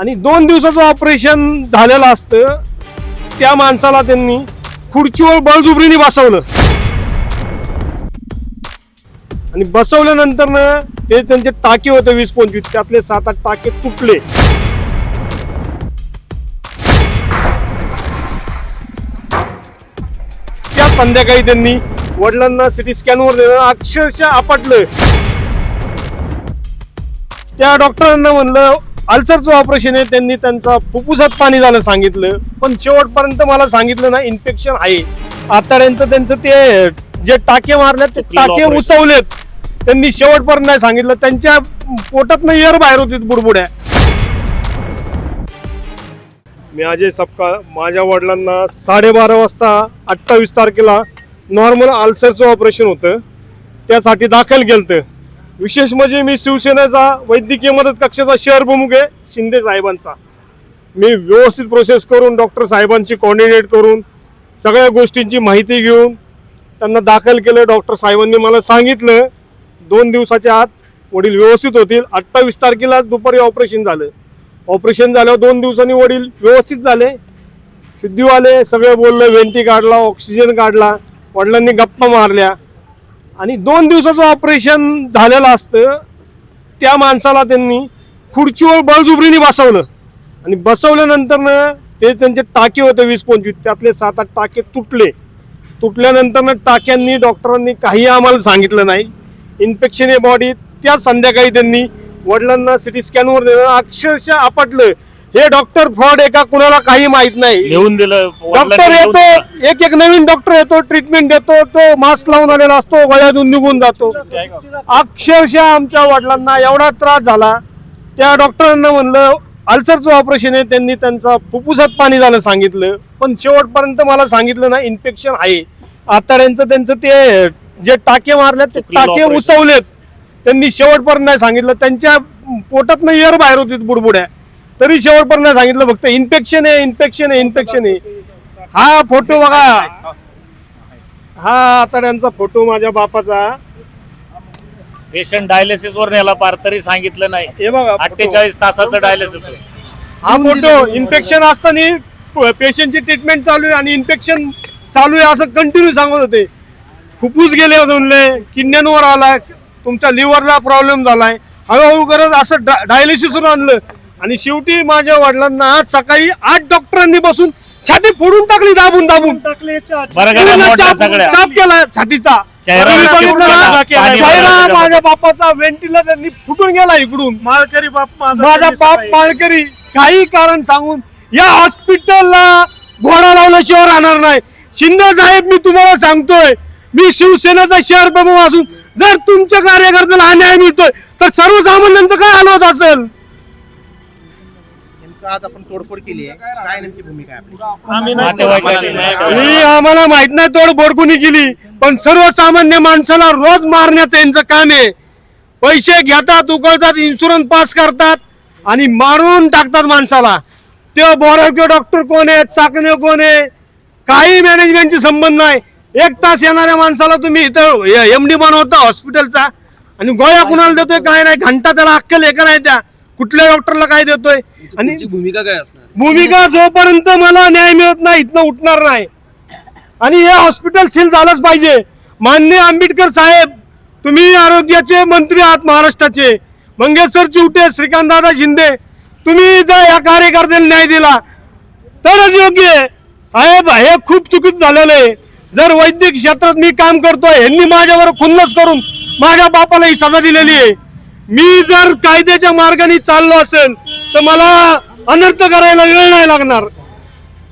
आणि दोन दिवसाचं ऑपरेशन झालेलं असतं. त्या माणसाला त्यांनी खुर्चीवर बळजुबरीने बसवलं. आणि बसवल्यानंतर ना ते त्यांचे टाके होते वीस पंचवीस त्यातले सात आठ टाके तुटले. त्या संध्याकाळी त्यांनी वडिलांना सिटी स्कॅनवर देणं अक्षरशः आपटलं. त्या डॉक्टरांना म्हणलं अल्सरचं ऑपरेशन आहे त्यांनी त्यांचा फुफ्फुसात पाणी झालं सांगितलं. पण शेवटपर्यंत मला सांगितलं ना इन्फेक्शन आहे. आताड्यांचं त्यांचं ते जे टाके मारल्यात ते टाके? उसवलेत. त्यांनी शेवटपर्यंत नाही सांगितलं. त्यांच्या पोटात एअर बाहेर होती बुडबुड्या. मी अजय सपकाळ माझ्या वडिलांना साडेबारा वाजता अठ्ठावीस तारखेला नॉर्मल अल्सरचं ऑपरेशन होतं. त्यासाठी दाखल केलं विशेष म्हणजे मी शिवसेनेचा वैद्यकीय मदत कक्षाचा शहर प्रमुख आहे शिंदे साहेबांचा. मी व्यवस्थित प्रोसेस करून डॉक्टर साहेबांशी कॉर्डिनेट करून सगळ्या गोष्टींची माहिती घेऊन त्यांना दाखल केलं. डॉक्टर साहेबांनी मला सांगितलं दोन दिवसाच्या आत वडील व्यवस्थित होतील. अठ्ठावीस तारखेला दुपारी ऑपरेशन झालं. ऑपरेशन झाल्यावर दोन दिवसांनी वडील व्यवस्थित झाले. शुद्धी आले सगळे बोललं वेंटी काढला ऑक्सिजन काढला. वडिलांनी गप्पा मारल्या. आणि दोन दिवसाचं ऑपरेशन झालेलं असतं. त्या माणसाला त्यांनी खुर्चीवर बळजुबरीने बसवलं. आणि बसवल्यानंतर ना ते त्यांचे टाके होते वीस पंचवीस त्यातले सात आठ टाके तुटले. तुटल्यानंतर ना टाक्यांनी डॉक्टरांनी काही आम्हाला सांगितलं नाही. इन्फेक्शन आहे बॉडी त्या संध्याकाळी त्यांनी वडिलांना सिटी स्कॅनवर देणं अक्षरशः आपटलं. हे डॉक्टर फ्रॉड आहे का कुणाला काही माहीत नाही. लिहून दिलं डॉक्टर वडिलांनी येतो. एक एक नवीन डॉक्टर येतो ट्रीटमेंट देतो तो मास्क लावून आलेला असतो गळ्यातून निघून जातो. अक्षरशः आमच्या वडिलांना एवढा त्रास झाला त्या डॉक्टरांना म्हणलं अल्सरचं ऑपरेशन आहे त्यांनी त्यांचा फुफ्फुसात पाणी झालं सांगितलं. पण शेवटपर्यंत मला सांगितलं ना इन्फेक्शन आहे. आताड्यांचं त्यांचं ते जे टाके मारल्यात ते चुकलेलं टाके operation. उसवलेत. त्यांनी शेवटपर्यंत नाही सांगितलं. त्यांच्या पोटात एअर बाहेर होती बुडबुड्या. तरी शेवटपर्यंत नाही सांगितलं फक्त इन्फेक्शन आहे इन्फेक्शन आहे इन्फेक्शन आहे. हा फोटो बघा. हा आताड्यांचा फोटो माझ्या बापाचा. पेशंट डायलिसिस वर नेला पार तरी सांगितलं नाही. हे बघा photo. अठ्ठेचाळीस तासाचं डायलिसिस होतं. हा फोटो इन्फेक्शन असताना पेशंटची ट्रीटमेंट चालू आहे आणि इन्फेक्शन चालू आहे असं कंटिन्यू सांगत होते. फुफ्फुस गेले म्हणले किडण्यांवर आलाय तुमच्या लिव्हरला प्रॉब्लेम झालाय. हळूहळू करत असं डायलिसिस आणलं. आणि शेवटी माझ्या वडिलांना आज सकाळी आठ डॉक्टरांनी बसून छाती फोडून टाकली दाबून दाबून. बरं चाप. चाप केला छातीचा. चेहरा ना? पाणी चेहरा माझ्या बापाचा वेंटिला त्यांनी फुटून गेला इकडून. माळकरी बाप माझा बाप माळकरी. काही कारण सांगून या हॉस्पिटलला घोडा लावल्याशिवाय राहणार नाही. शिंदे साहेब मी तुम्हाला सांगतोय मी शिवसेनेचा शहर प्रमुख असून जर तुमच्या कार्यकर्त्याला अन्याय मिळतोय तर सर्वसामान्यांचं काय हाल होत असेल? आज आपण तोडफोड केली आहे. काय नेमकी भूमिका आहे आपली? ही आम्हाला माहीत नाही तोड बोडकुनी केली पण सर्वसामान्य माणसाला रोज मारण्याचं यांचं काम आहे. पैसे घेतात उकळतात इन्शुरन्स पास करतात आणि मारून टाकतात माणसाला. ते बोरावके डॉक्टर कोण आहेत चाकणे कोण आहे काही मॅनेजमेंटची संबंध नाही. एक तास येणाऱ्या माणसाला तुम्ही इथं एम डी बनवता हॉस्पिटलचा आणि गोळ्या कुणाला देतोय काय नाही घंटा त्याला अक्कल हे नाही त्या? कुठल्या डॉक्टरला काय देतोय? आणि तुमची भूमिका काय असणार? भूमिका जोपर्यंत मला न्याय मिळत नाही इथनं उठणार नाही. आणि हे हॉस्पिटल सील झालंच पाहिजे. मान्य आंबेडकर साहेब तुम्ही आरोग्याचे मंत्री आहात महाराष्ट्राचे. मंगेश्वर चिवटे श्रीकांतदादा शिंदे. तुम्ही जर या कार्यकर्त्याला न्याय दिला तरच योग्य आहे. साहेब हे खूप चुकीचं झालेलं आहे. जर वैद्यक क्षेत्रात मी काम करतोय यांनी माझ्यावर खुन्नस करून माझ्या बापाला ही सजा दिलेली आहे. मी जर कायद्याच्या मार्गाने चाललो असेल तर मला अनर्थ करायला वेळ नाही लागणार.